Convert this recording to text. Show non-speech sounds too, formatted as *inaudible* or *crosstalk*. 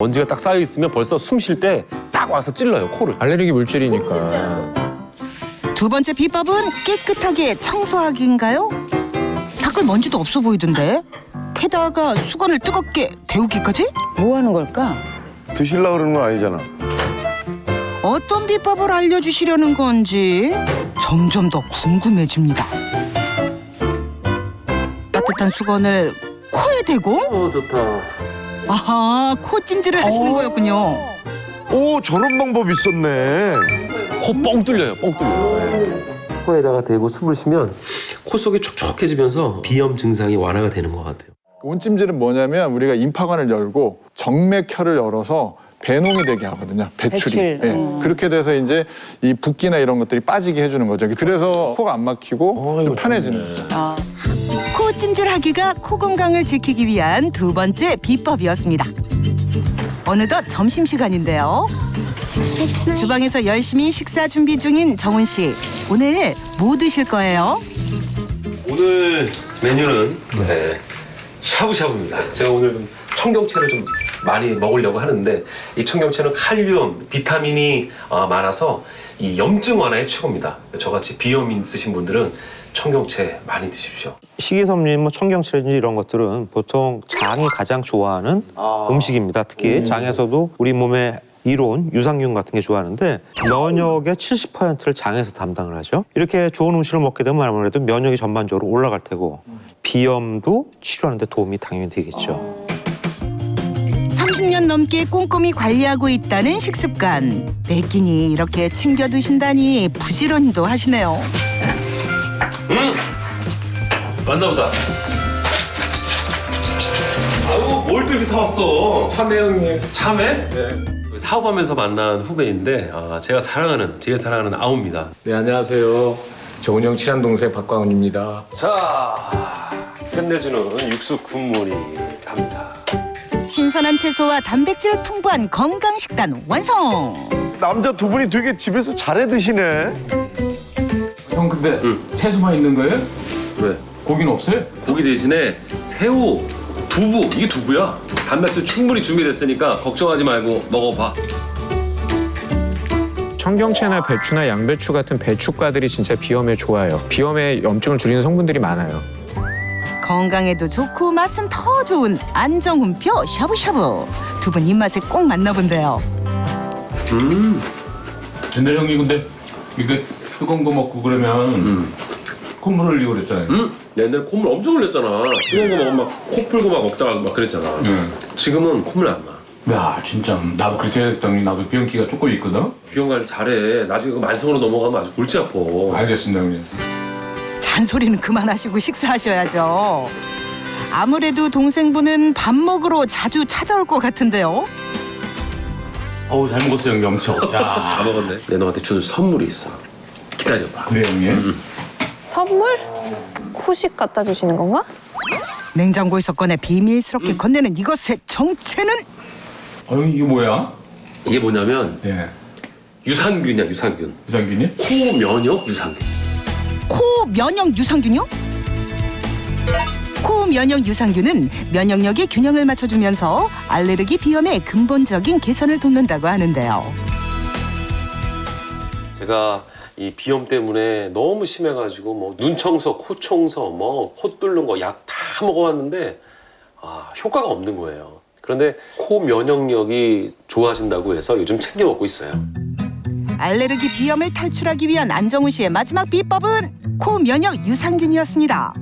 먼지가 딱 쌓여 있으면 벌써 숨 쉴 때 딱 와서 찔러요 코를. 알레르기 물질이니까. 두 번째 비법은 깨끗하게 청소하기인가요? 닦을 먼지도 없어 보이던데. 게다가 수건을 뜨겁게 데우기까지? 뭐 하는 걸까? 드실라 그러는 건 아니잖아. 어떤 비법을 알려주시려는 건지 점점 더 궁금해집니다. 따뜻한 수건을 코에 대고 어 좋다. 아하 코 찜질을 하시는 거였군요. 오 저런 방법 있었네. 코 뻥 뚫려요. 뻥 뚫려요. 코에다가 대고 숨을 쉬면 코 속이 촉촉해지면서 비염 증상이 완화가 되는 것 같아요. 온찜질은 뭐냐면 우리가 임파관을 열고 정맥혈을 열어서 배농이 되게 하거든요. 배출이. 배출, 예. 음. 그렇게 돼서 이제 이 붓기나 이런 것들이 빠지게 해주는 거죠. 그래서 코가 안 막히고 좀 편해지는 거죠. 아, 코 찜질하기가 코 건강을 지키기 위한 두 번째 비법이었습니다. 어느덧 점심 시간인데요. 주방에서 열심히 식사 준비 중인 정훈 씨. 오늘 뭐 드실 거예요? 오늘 메뉴는 네, 샤브샤브입니다. 제가 오늘 좀 청경채를 좀 많이 먹으려고 하는데 이 청경채는 칼륨, 비타민이 어, 많아서 이 염증 완화에 최고입니다. 저같이 비염 있으신 분들은 청경채 많이 드십시오. 식이섬유, 뭐 청경채라든지 이런 것들은 보통 장이 가장 좋아하는 음식입니다. 특히 장에서도 우리 몸에 이론, 유산균 같은 게 좋아하는데 면역의 70%를 장에서 담당을 하죠. 이렇게 좋은 음식을 먹게 되면 아무래도 면역이 전반적으로 올라갈 테고 비염도 치료하는 데 도움이 당연히 되겠죠. 30년 넘게 꼼꼼히 관리하고 있다는 식습관. 매 끼니 이렇게 챙겨 드신다니 부지런히도 하시네요. 맞나 보다. 아우 뭘 또 이렇게 사왔어? 참외 형님. 참외? 네. 사업하면서 만난 후배인데 아, 제가 사랑하는 제일 사랑하는 아우입니다. 네 안녕하세요. 정은영 친한 동생 박광훈입니다. 자 끝내주는 육수 국물이 갑니다. 신선한 채소와 단백질 풍부한 건강 식단 완성. 남자 두 분이 되게 집에서 잘해 드시네. 형 근데 응. 채소만 있는 거예요? 왜? 고기는 없어요? 고기 대신에 새우, 두부 이게 두부야. 단백질 충분히 준비됐으니까 걱정하지 말고 먹어봐. 청경채나 배추나 양배추 같은 배추과들이 진짜 비염에 좋아요. 비염에 염증을 줄이는 성분들이 많아요. 건강에도 좋고 맛은 더 좋은 안정훈표 샤브샤브. 두 분 입맛에 꼭 맞나 본데요. 근데 형님 근데 이게 뜨거운 거 먹고 그러면 음. 콧물 흘리고 그랬잖아요. 응? 옛날에 콧물 엄청 흘렸잖아. 뜨거운 거 먹으면 막코 풀고 막 먹다가 막 그랬잖아. 응. 지금은 콧물 안 나. 야 진짜 나도 그렇게 했더니 나도 비염기가 조금 있거든. 비용 관리 잘해. 나중에 그 만성으로 넘어가면 아주 골치 아파. 알겠습니다 형님. 잔소리는 그만하시고 식사하셔야죠. 아무래도 동생분은 밥 먹으러 자주 찾아올 것 같은데요. 어우 잘 먹었어 형님 엄청. *laughs* 다야 먹었네. 내 너한테 줄 선물이 있어. 기다려봐. 그래 형님. 선물? 후식 갖다 주시는 건가? 냉장고에서 꺼내 비밀스럽게 건네는 이것의 정체는 어 형님 이게 뭐야? 이게 뭐냐면 예. 유산균이야 유산균. 유산균이? 코 면역 유산균. 코 면역 유산균요? 코 면역 유산균은 면역력의 균형을 맞춰주면서 알레르기 비염의 근본적인 개선을 돕는다고 하는데요. 제가 이 비염 때문에 너무 심해가지고 뭐 눈 청소, 코 청소, 뭐 코 뚫는 거 약 다 먹어봤는데 아 효과가 없는 거예요. 그런데 코 면역력이 좋아진다고 해서 요즘 챙겨 먹고 있어요. 알레르기 비염을 탈출하기 위한 안정훈 씨의 마지막 비법은 코 면역 유산균이었습니다.